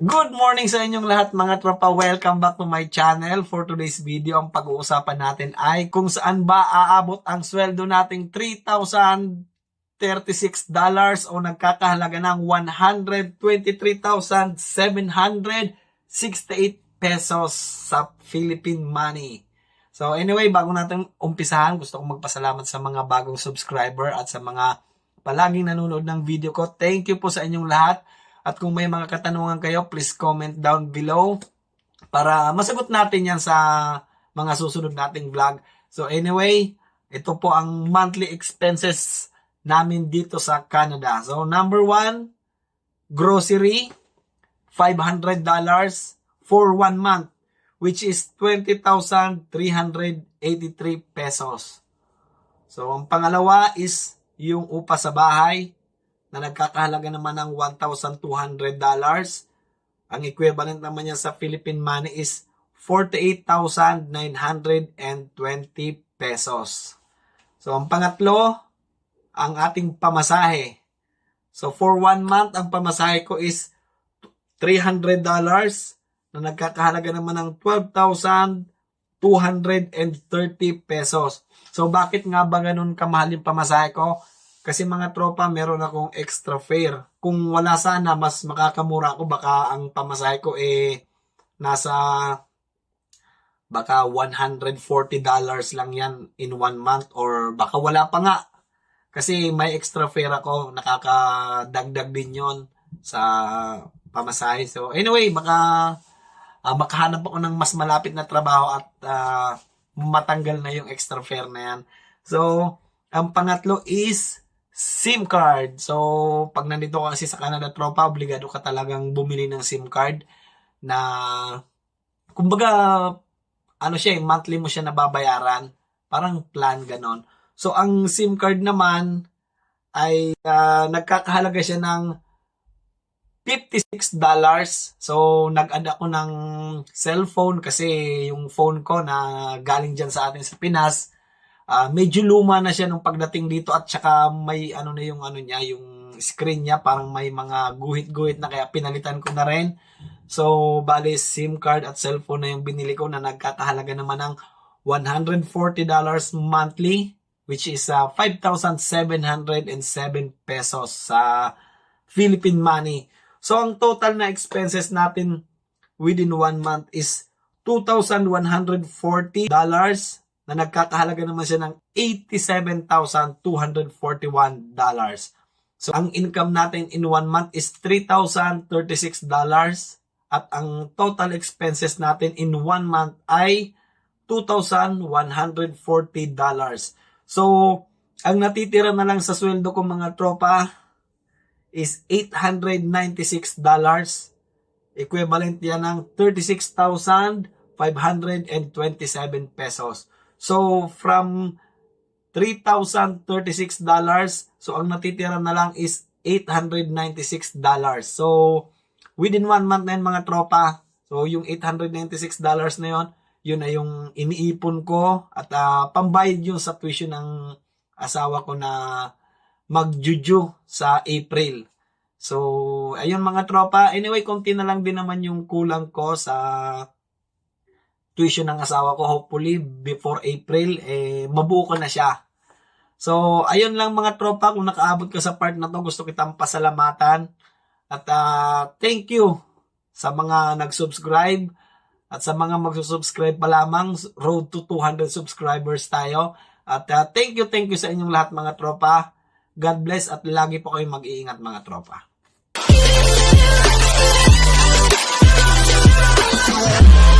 Good morning sa inyong lahat mga tropa. Welcome back to my channel. For today's video, ang pag-uusapan natin ay kung saan ba aabot ang sweldo nating $3,036 o nagkakahalaga ng 123,768 pesos sa Philippine money. So anyway, bago natin umpisahan, gusto kong magpasalamat sa mga bagong subscriber at sa mga palaging nanonood ng video ko. Thank you po sa inyong lahat. At kung may mga katanungan kayo, please comment down below para masagot natin yan sa mga susunod nating vlog. So anyway, ito po ang monthly expenses namin dito sa Canada. So number one, grocery, $500 for one month, which is 20,383 pesos. So ang pangalawa is yung upa sa bahay, na nagkakahalaga naman ng $1,200. Ang equivalent naman niya sa Philippine money is 48,920 pesos. So, ang pangatlo, ang ating pamasahe. So, for one month, ang pamasahe ko is $300 na nagkakahalaga naman ng 12,230 pesos. So, bakit nga ba ganun kamahal yung pamasahe ko? Kasi mga tropa, meron akong extra fare. Kung wala sana, mas makakamura ako. Baka ang pamasahe ko eh nasa baka $140 lang yan in one month or baka wala pa nga. Kasi may extra fare ako, nakakadagdag din yon sa pamasahe. So anyway, baka uh, makahanap ako ng mas malapit na trabaho at uh, matanggal na yung extra fare na yan. So, ang pangatlo is SIM card. So, pag nandito ka kasi sa Canada tropa, obligado ka talagang bumili ng SIM card na kumbaga ano siya, eh, monthly mo siya nababayaran. Parang plan ganon. So, ang SIM card naman ay uh, nagkakahalaga siya ng $56. So, nag-add ako ng cellphone kasi yung phone ko na galing dyan sa atin sa Pinas, uh, medyo luma na siya nung pagdating dito at saka may ano na yung ano niya, yung screen niya parang may mga guhit-guhit na kaya pinalitan ko na rin. So, bali SIM card at cellphone na yung binili ko na nagkakahalaga naman ng $140 monthly which is uh, 5,707 pesos sa Philippine money. So, ang total na expenses natin within one month is $2,140 na nagkakahalaga naman siya ng $87,241. So, ang income natin in one month is $3,036 at ang total expenses natin in one month ay $2,140. So, ang natitira na lang sa sweldo ko mga tropa is $896. Equivalent yan ng 36,527 pesos. So, from $3,036, so ang natitira na lang is $896. So, within one month na yun mga tropa, so yung $896 na yun, yun na yung iniipon ko at uh, pambayad yun sa tuition ng asawa ko na magjuju sa April. So, ayun mga tropa. Anyway, konti na lang din naman yung kulang ko sa tuition ng asawa ko. Hopefully, before April, eh, mabuo ko na siya. So, ayun lang mga tropa. Kung nakaabot ka sa part na to, gusto kitang pasalamatan. At uh, thank you sa mga nag-subscribe at sa mga magsusubscribe pa lamang. Road to 200 subscribers tayo. At uh, thank you, thank you sa inyong lahat mga tropa. God bless at lagi po kayong mag-iingat mga tropa. Thank you.